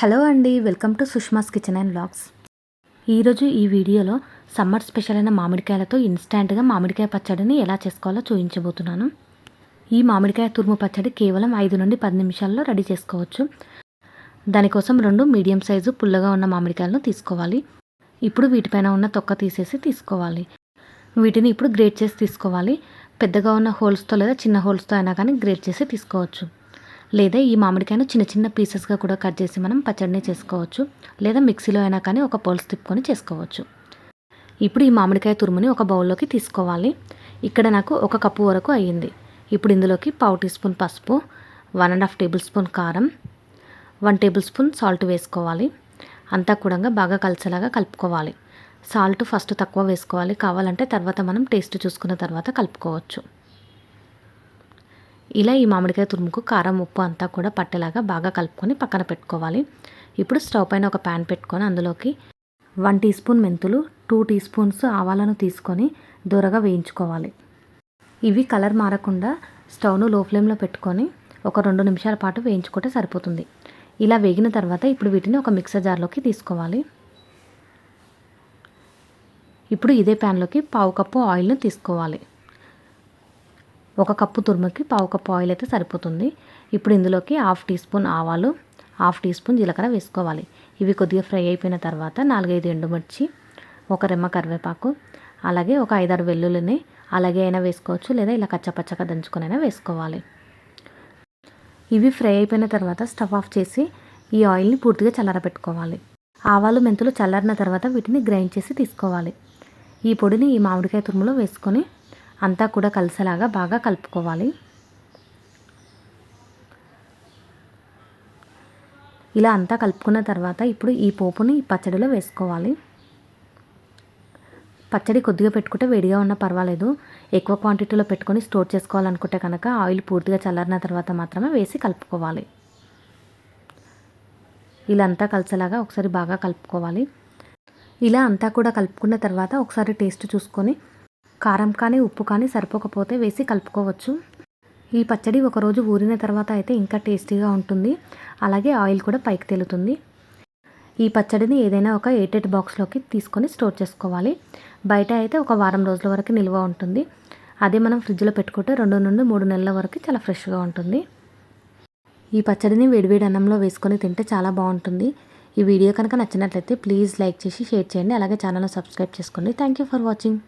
Hello అండి welcome to Sushma's kitchen and blogs ఈరోజు ఈ వీడియోలో సమ్మర్ స్పెషల్ అయిన మామిడికాయలతో ఇన్స్టాంట్గా మామిడికాయ పచ్చడిని ఎలా చేసుకోవాలో చూపించబోతున్నాను ఈ మామిడికాయ తురుము పచ్చడి కేవలం ఐదు నుండి పది నిమిషాల్లో రెడీ చేసుకోవచ్చు. దానికోసం రెండు మీడియం సైజు పుల్లగా ఉన్న మామిడికాయలను తీసుకోవాలి. ఇప్పుడు వీటిపైన ఉన్న తొక్క తీసేసి తీసుకోవాలి. వీటిని ఇప్పుడు గ్రేట్ చేసి తీసుకోవాలి. పెద్దగా ఉన్న హోల్స్తో లేదా చిన్న హోల్స్తో అయినా కానీ గ్రేట్ చేసి తీసుకోవచ్చు. లేదా ఈ మామిడికాయను చిన్న చిన్న పీసెస్గా కూడా కట్ చేసి మనం పచ్చడిని చేసుకోవచ్చు. లేదా మిక్సీలో అయినా కానీ ఒక పౌల్స్ తిప్పుకొని చేసుకోవచ్చు. ఇప్పుడు ఈ మామిడికాయ తురుముని ఒక బౌల్లోకి తీసుకోవాలి. ఇక్కడ నాకు ఒక కప్పు వరకు అయ్యింది. ఇప్పుడు ఇందులోకి పావు టీ స్పూన్ పసుపు one and half tablespoon కారం వన్ టేబుల్ స్పూన్ సాల్ట్ వేసుకోవాలి. అంతా కూడా బాగా కలిసేలాగా కలుపుకోవాలి. సాల్ట్ ఫస్ట్ తక్కువ వేసుకోవాలి. కావాలంటే తర్వాత మనం టేస్ట్ చూసుకున్న తర్వాత కలుపుకోవచ్చు. ఇలా ఈ మామిడికాయ తురుముకు కారం ఉప్పు అంతా కూడా పట్టేలాగా బాగా కలుపుకొని పక్కన పెట్టుకోవాలి. ఇప్పుడు స్టవ్ పైన ఒక ప్యాన్ పెట్టుకొని అందులోకి వన్ టీ స్పూన్ మెంతులు టూ టీ స్పూన్స్ ఆవాలను తీసుకొని దూరగా వేయించుకోవాలి. ఇవి కలర్ మారకుండా స్టవ్ను లో ఫ్లేమ్లో పెట్టుకొని ఒక రెండు నిమిషాల పాటు వేయించుకుంటే సరిపోతుంది. ఇలా వేగిన తర్వాత ఇప్పుడు వీటిని ఒక మిక్సర్ జార్లోకి తీసుకోవాలి. ఇప్పుడు ఇదే ప్యాన్లోకి పావు కప్పు ఆయిల్ను తీసుకోవాలి. ఒక కప్పు తురుముకి పావు కప్పు ఆయిల్ అయితే సరిపోతుంది. ఇప్పుడు ఇందులోకి హాఫ్ టీ స్పూన్ ఆవాలు హాఫ్ టీ స్పూన్ జీలకర్ర వేసుకోవాలి. ఇవి కొద్దిగా ఫ్రై అయిపోయిన తర్వాత నాలుగైదు ఎండుమిర్చి ఒక రెమ్మ కరివేపాకు అలాగే ఒక ఐదారు వెల్లుల్లిని అలాగే అయినా వేసుకోవచ్చు లేదా ఇలా కచ్చపచ్చగా దంచుకొని అయినా వేసుకోవాలి. ఇవి ఫ్రై అయిపోయిన తర్వాత స్టవ్ ఆఫ్ చేసి ఈ ఆయిల్ని పూర్తిగా చల్లారబెట్టుకోవాలి. ఆవాలు మెంతులు చల్లారిన తర్వాత వీటిని గ్రైండ్ చేసి తీసుకోవాలి. ఈ పొడిని ఈ మామిడికాయ తురుములో వేసుకొని అంతా కూడా కలిసేలాగా బాగా కలుపుకోవాలి. ఇలా అంతా కలుపుకున్న తర్వాత ఇప్పుడు ఈ పోపుని ఈ పచ్చడిలో వేసుకోవాలి. పచ్చడి కొద్దిగా పెట్టుకుంటే వేడిగా ఉన్నా పర్వాలేదు. ఎక్కువ క్వాంటిటీలో పెట్టుకొని స్టోర్ చేసుకోవాలనుకుంటే కనుక ఆయిల్ పూర్తిగా చల్లారిన తర్వాత మాత్రమే వేసి కలుపుకోవాలి. ఇలా అంతా కలిసేలాగా ఒకసారి బాగా కలుపుకోవాలి. ఇలా అంతా కూడా కలుపుకున్న తర్వాత ఒకసారి టేస్ట్ చూసుకొని కారం కానీ ఉప్పు కానీ సరిపోకపోతే వేసి కలుపుకోవచ్చు. ఈ పచ్చడి ఒకరోజు ఊరిన తర్వాత అయితే ఇంకా టేస్టీగా ఉంటుంది. అలాగే ఆయిల్ కూడా పైకి తేలుతుంది. ఈ పచ్చడిని ఏదైనా ఒక ఎయిటెడ్ బాక్స్లోకి తీసుకొని స్టోర్ చేసుకోవాలి. బయట అయితే ఒక వారం రోజుల వరకు నిల్వ ఉంటుంది. అదే మనం ఫ్రిడ్జ్లో పెట్టుకుంటే రెండు నుండి మూడు నెలల వరకు చాలా ఫ్రెష్గా ఉంటుంది. ఈ పచ్చడిని వేడివేడి అన్నంలో వేసుకొని తింటే చాలా బాగుంటుంది. ఈ వీడియో కనుక నచ్చినట్లయితే ప్లీజ్ లైక్ చేసి షేర్ చేయండి. అలాగే ఛానల్ సబ్స్క్రైబ్ చేసుకోండి. Thank you for watching.